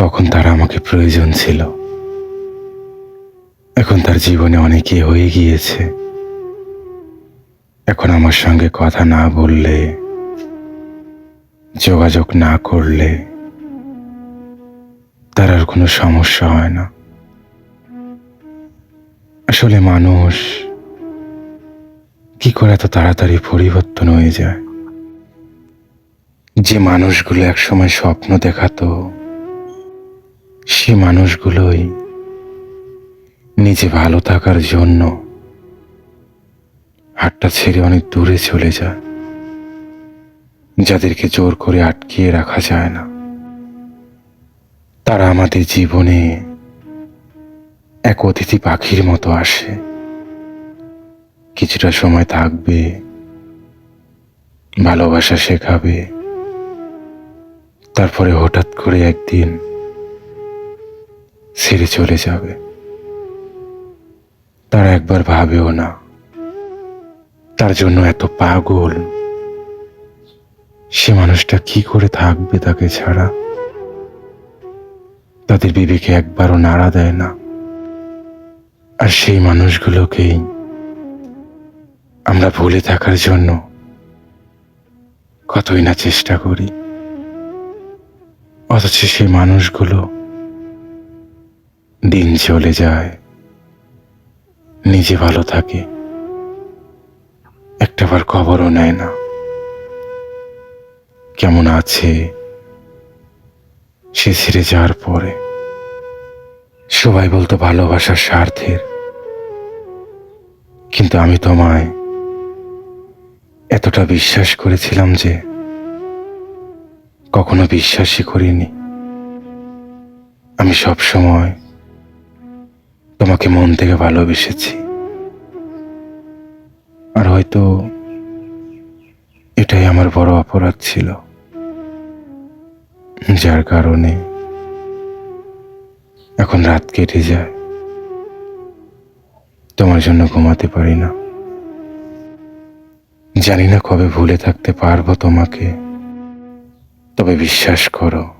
তখন তার আমাকে প্রয়োজন ছিল। এখন তার জীবনে অনেকে হয়ে গিয়েছে। এখন আমার সঙ্গে কথা না বললে, যোগাযোগ না করলে তার আর কোনো সমস্যা হয় না। আসলে মানুষ কি করে এত তাড়াতাড়ি পরিবর্তন হয়ে যায়? যে মানুষগুলো একসময় স্বপ্ন দেখাতো সে মানুষগুলোই নিজে ভালো থাকার জন্য হাটটা ছেড়ে অনেক দূরে চলে যায়, যাদেরকে জোর করে আটকিয়ে রাখা যায় না। তারা আমাদের জীবনে এক অতিথি পাখির মতো আসে। কিছুটা সময় থাকবে, ভালোবাসা শেখাবে, তারপরে হঠাৎ করে একদিন ছেড়ে চলে যাবে। তারা একবার ভাবেও না, তার জন্য এত পাগল। সে মানুষটা কি করে থাকবে তাকে ছাড়া? তাদের বিবেকে একবারও নাড়া দেয় না। আর সেই মানুষগুলোকেই আমরা ভুলে থাকার জন্য কতই না চেষ্টা করি। অথচ সেই মানুষগুলো দিন চলে যায়। নিজে ভালো থাকে। একটাবার খবরও নেয় না। কেমন আছে? সে ছেড়ে যাওয়ার পরে। সবাই বলতো ভালোবাসার স্বার্থের। কিন্তু আমি তোমায় এতটা বিশ্বাস করেছিলাম যে কখনো বিশ্বাসই করিনি। আমি সব সময় তোমাকে মন থেকে ভালোবেসেছি। আর হয়তো এটাই আমার বড় অপরাধ ছিল। যার কারণে এখন রাত কেটে যায়। তোমার জন্য ঘুমাতে পারি না। জানি না কবে ভুলে থাকতে পারব তোমাকে। তবে বিশ্বাস করো